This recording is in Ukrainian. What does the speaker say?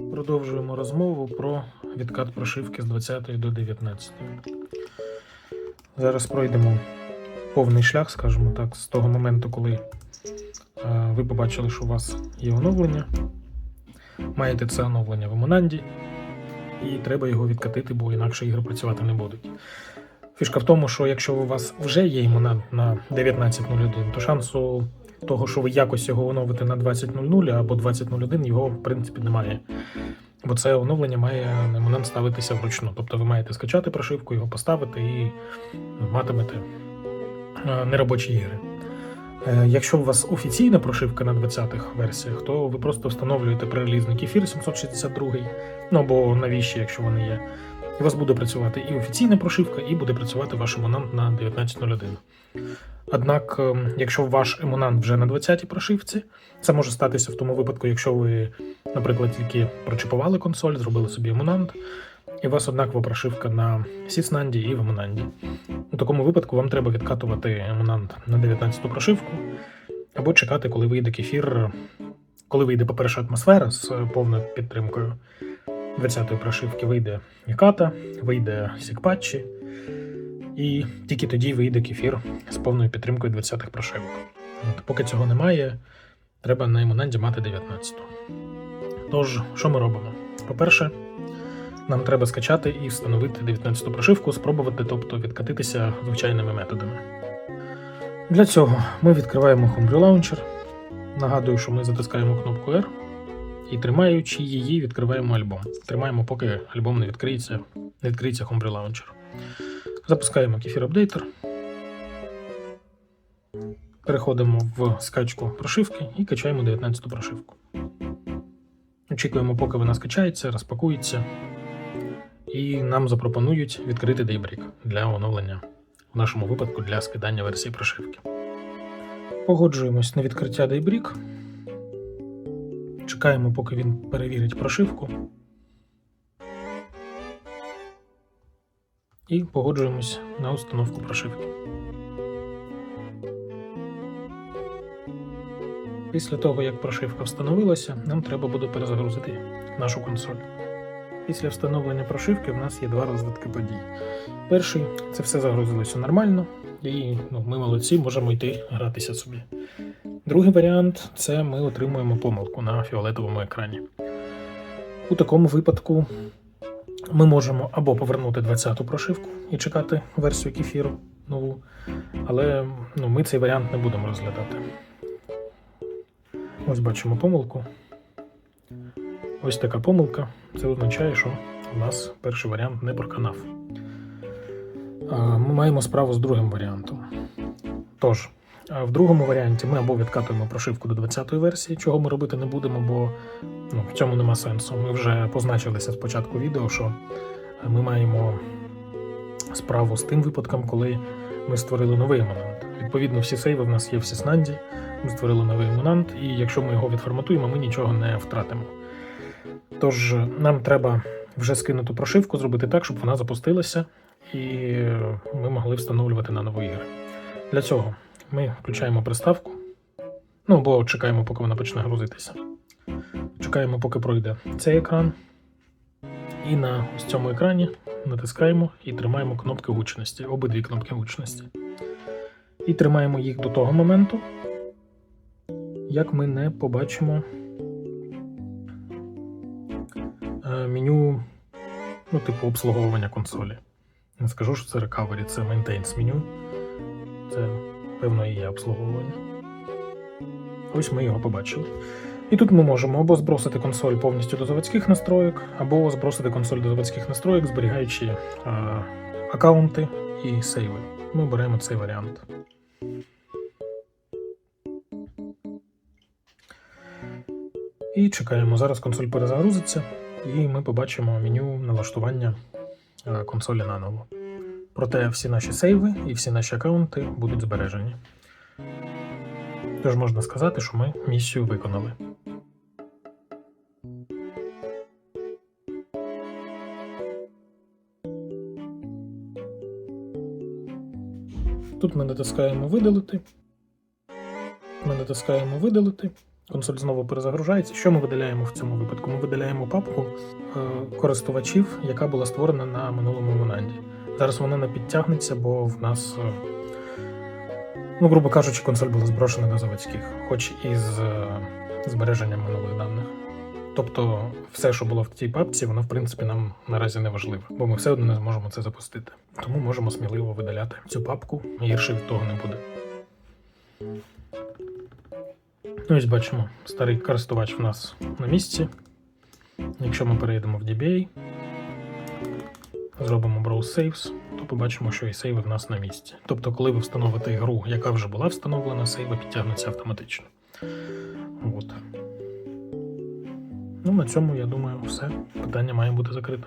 Продовжуємо розмову про відкат прошивки з 20 до 19. Зараз пройдемо повний шлях, скажімо так, з того моменту, коли е, ви побачили, що у вас є оновлення. Маєте це оновлення в Монанді, і треба його відкатити, бо інакше ігри працювати не будуть. Фішка в тому, що якщо у вас вже є імунант на 19.01, то шансу того, що ви якось його оновите на 20.00 або 20.01, його в принципі немає. Бо це оновлення має імунант ставитися вручну. Тобто ви маєте скачати прошивку, його поставити і матимете е, неробочі ігри. Е, Якщо у вас офіційна прошивка на 20-х версіях, то ви просто встановлюєте прирелізний кефір 762, ну або навіщо, якщо вони є. У вас буде працювати і офіційна прошивка, і буде працювати ваш емонант на 19.01. Однак, ем, якщо ваш емонант вже на 20-й прошивці, це може статися в тому випадку, якщо ви, наприклад, тільки прочипували консоль, зробили собі емонант, і у вас однакова прошивка на Сіснанді і в емонанді. У такому випадку вам треба відкатувати емонант на 19-ту прошивку, або чекати, коли вийде кефір, коли вийде, по-перше, атмосфера з повною підтримкою 20-ї прошивки, вийде Яката, вийде Сікпатчі, і тільки тоді вийде кефір з повною підтримкою 20-х прошивок. От, поки цього немає, треба на емонанді мати 19-ту. Тож, що ми робимо? По-перше, нам треба скачати і встановити 19-ту прошивку, спробувати, тобто відкатитися звичайними методами. Для цього ми відкриваємо Homebrew Launcher. Нагадую, що ми затискаємо кнопку R і тримаючи її, відкриваємо альбом. Тримаємо, поки альбом не відкриється, не відкриється Homebrew Launcher. Запускаємо кефір апдейтер. Переходимо в скачку прошивки і качаємо 19-ту прошивку. Очікуємо, поки вона скачається, розпакується, і нам запропонують відкрити Daybreak для оновлення, в нашому випадку для скидання версії прошивки. Погоджуємось на відкриття Daybreak. Чекаємо, поки він перевірить прошивку. І погоджуємось на установку прошивки. Після того, як прошивка встановилася, нам треба буде перезагрузити нашу консоль. Після встановлення прошивки в нас є два розвитки подій. Перший це все загрузилося нормально, і ну, ми молодці, можемо йти гратися собі. Другий варіант це ми отримуємо помилку на фіолетовому екрані. У такому випадку ми можемо або повернути 20-ту прошивку і чекати версію кефіру нову, але ну, ми цей варіант не будемо розглядати. Ось бачимо помилку. Ось така помилка. Це означає, що у нас перший варіант не проканав. Ми маємо справу з другим варіантом. Тож, в другому варіанті ми або відкатуємо прошивку до 20-ї версії, чого ми робити не будемо, бо ну, в цьому нема сенсу. Ми вже позначилися спочатку відео, що ми маємо справу з тим випадком, коли ми створили новий емонант. Відповідно, всі сейви в нас є в Сіснанді, ми створили новий емонант, і якщо ми його відформатуємо, ми нічого не втратимо. Тож нам треба вже скинуту прошивку зробити так, щоб вона запустилася, і ми могли встановлювати на нову ігри. Для цього ми включаємо приставку, ну або чекаємо, поки вона почне грузитися. Чекаємо, поки пройде цей екран. І на ось цьому екрані натискаємо і тримаємо кнопки гучності, обидві кнопки гучності. І тримаємо їх до того моменту, як ми не побачимо е, меню, ну, типу обслуговування консолі. Не скажу, що це recovery, це maintenance меню. Це, певно, і обслуговування. Ось ми його побачили. І тут ми можемо або збросити консоль повністю до заводських настроїк, або збросити консоль до заводських настроїк, зберігаючи е, аккаунти і сейви. Ми беремо цей варіант. І чекаємо. Зараз консоль перезагрузиться, і ми побачимо меню налаштування е, консолі наново. Проте всі наші сейви і всі наші аккаунти будуть збережені. Тож можна сказати, що ми місію виконали. Тут ми натискаємо видалити. Ми натискаємо видалити. консоль знову перезагружається. Що ми видаляємо в цьому випадку? Ми видаляємо папку е, користувачів, яка була створена на минулому Монанді. Зараз вона не підтягнеться, бо в нас, е, ну, грубо кажучи, консоль була зброшена до заводських, хоч і з е, збереженням минулих даних. Тобто, все, що було в цій папці, воно в принципі нам наразі не важливо, бо ми все одно не зможемо це запустити. Тому можемо сміливо видаляти цю папку, гірше від того не буде. Ну, ось бачимо, старий користувач в нас на місці. Якщо ми перейдемо в DBA, зробимо Browse Saves, то побачимо, що і сейви в нас на місці. Тобто, коли ви встановите гру, яка вже була встановлена, сейви підтягнуться автоматично. От. Ну, на цьому, я думаю, все. Питання має бути закрите.